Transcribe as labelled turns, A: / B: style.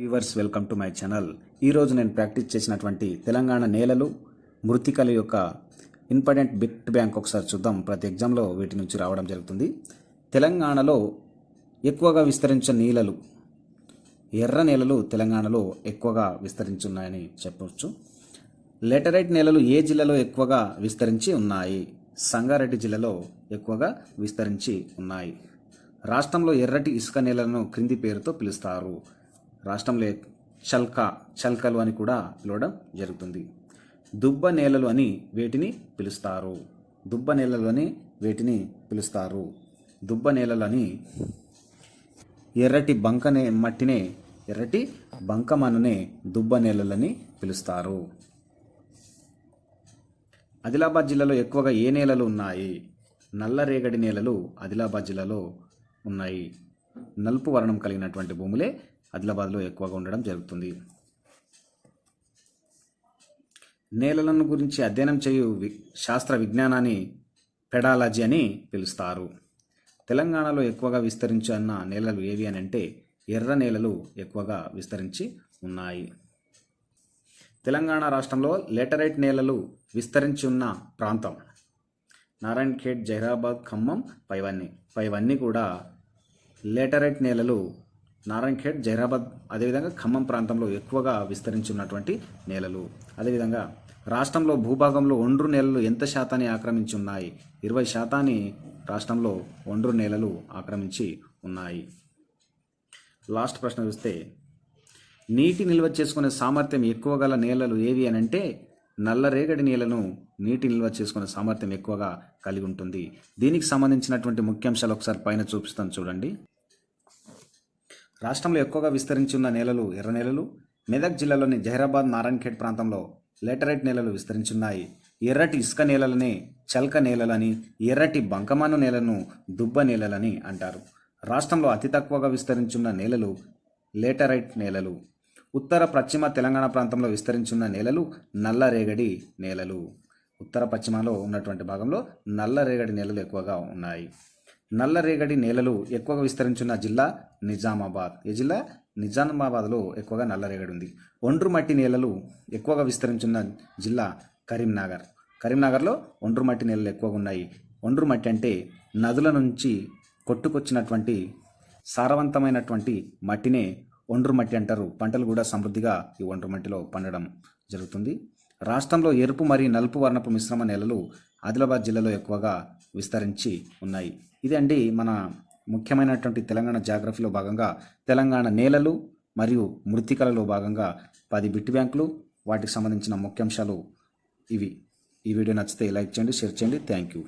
A: Viewers welcome to my channel ఈరోజు నేను practice చేసినటువంటి తెలంగాణ నేలలు మృతికల యొక్క ఇంపార్టెంట్ బిట్ బ్యాంక్ ఒకసారి చూద్దాం. ప్రతి ఎగ్జామ్లో వీటి నుంచి రావడం జరుగుతుంది. తెలంగాణలో ఎక్కువగా విస్తరించిన నీళ్ళలు ఎర్ర నేలలు తెలంగాణలో ఎక్కువగా విస్తరించున్నాయని చెప్పవచ్చు లెటరైట్ నేలలు ఏ జిల్లాలో ఎక్కువగా విస్తరించి ఉన్నాయి? సంగారెడ్డి జిల్లాలో ఎక్కువగా విస్తరించి ఉన్నాయి. రాష్ట్రంలో ఎర్రటి ఇసుక నేలలను క్రింది పేరుతో పిలుస్తారు. రాష్ట్రంలో చల్కా చల్కలు అని కూడా పిలవడం జరుగుతుంది. దుబ్బ నేలలు అని వేటిని పిలుస్తారు. దుబ్బ నేలలు అని వేటిని పిలుస్తారు. దుబ్బ నేలలని ఎర్రటి బంకనే మట్టినే ఎర్రటి బంకమనునే దుబ్బ నేలలని పిలుస్తారు. ఆదిలాబాద్ జిల్లాలో ఎక్కువగా ఏ నేలలు ఉన్నాయి? నల్లరేగడి నేలలు ఆదిలాబాద్ జిల్లాలో ఉన్నాయి. నలుపు వర్ణం కలిగినటువంటి భూములే ఆదిలాబాద్లో ఎక్కువగా ఉండడం జరుగుతుంది. నేలలను గురించి అధ్యయనం చేయు వి- శాస్త్ర విజ్ఞానాన్ని పెడాలజీ అని పిలుస్తారు. తెలంగాణలో ఎక్కువగా విస్తరించిన నేలలు ఏవి అని అంటే ఎర్ర నేలలు ఎక్కువగా విస్తరించి ఉన్నాయి. తెలంగాణ రాష్ట్రంలో లేటరైట్ నేలలు విస్తరించి ఉన్న ప్రాంతం నారాయణ్ ఖేడ్ జహీరాబాద్ ఖమ్మం పైవన్నీ పైవన్నీ కూడా లేటరైట్ నేలలు నారాయణఖేడ్ జైరాబాద్ అదేవిధంగా ఖమ్మం ప్రాంతంలో ఎక్కువగా విస్తరించి ఉన్నటువంటి నేలలు. అదేవిధంగా రాష్ట్రంలో భూభాగంలో ఒండ్రు నేలలు ఎంత శాతాన్ని ఆక్రమించి ఉన్నాయి? ఇరవై శాతాన్ని రాష్ట్రంలో ఒండ్రు నేలలు ఆక్రమించి ఉన్నాయి. లాస్ట్ ప్రశ్న చూస్తే నీటి నిల్వ చేసుకునే సామర్థ్యం ఎక్కువ గల నేలలు ఏవి అని అంటే నల్లరేగడి నేలను నీటి నిల్వ చేసుకునే సామర్థ్యం ఎక్కువగా కలిగి ఉంటుంది. దీనికి సంబంధించినటువంటి ముఖ్యాంశాలు ఒకసారి పైన చూపిస్తాను చూడండి. రాష్ట్రంలో ఎక్కువగా విస్తరించి ఉన్న నేలలు ఎర్ర నేలలు మెదక్ జిల్లాలోని జహీరాబాద్ నారాయణఖేడ్ ప్రాంతంలో లేటరైట్ నేలలు విస్తరించున్నాయి. ఎర్రటి ఇసుక నేలలని చల్క నేలలని ఎర్రటి బంకమాను నేలను దుబ్బ నేలలని అంటారు. రాష్ట్రంలో అతి తక్కువగా విస్తరించున్న నేలలు లేటరైట్ నేలలు. ఉత్తర పశ్చిమ తెలంగాణ ప్రాంతంలో విస్తరించున్న నేలలు నల్లరేగడి నేలలు. ఉత్తర పశ్చిమలో ఉన్నటువంటి భాగంలో నల్లరేగడి నేలలు ఎక్కువగా ఉన్నాయి. నల్లరేగడి నేలలు ఎక్కువగా విస్తరించున్న జిల్లా నిజామాబాద్. ఏ జిల్లా? నిజామాబాద్లో ఎక్కువగా నల్లరేగడి ఉంది. ఒండ్రు మట్టి నేలలు ఎక్కువగా విస్తరించున్న జిల్లా కరీంనగర్. కరీంనగర్లో ఒండ్రు మట్టి నేలలు ఎక్కువగా ఉన్నాయి. ఒండ్రు మట్టి అంటే నదుల నుంచి కొట్టుకొచ్చినటువంటి సారవంతమైనటువంటి మట్టినే ఒండ్రు మట్టి అంటారు. పంటలు కూడా సమృద్ధిగా ఈ ఒండ్రు మట్టిలో పండడం జరుగుతుంది. రాష్ట్రంలో ఎరుపు మరియు నలుపు వర్ణపు మిశ్రమ నేలలు ఆదిలాబాద్ జిల్లాలో ఎక్కువగా విస్తరించి ఉన్నాయి. ఇది అండి మన ముఖ్యమైనటువంటి తెలంగాణ జాగ్రఫీలో భాగంగా తెలంగాణ నేలలు మరియు మృతికలలో భాగంగా పది బిట్ బ్యాంకులు వాటికి సంబంధించిన ముఖ్యాంశాలు ఇవి. ఈ వీడియో నచ్చితే లైక్ చేయండి షేర్ చేయండి. Thank you.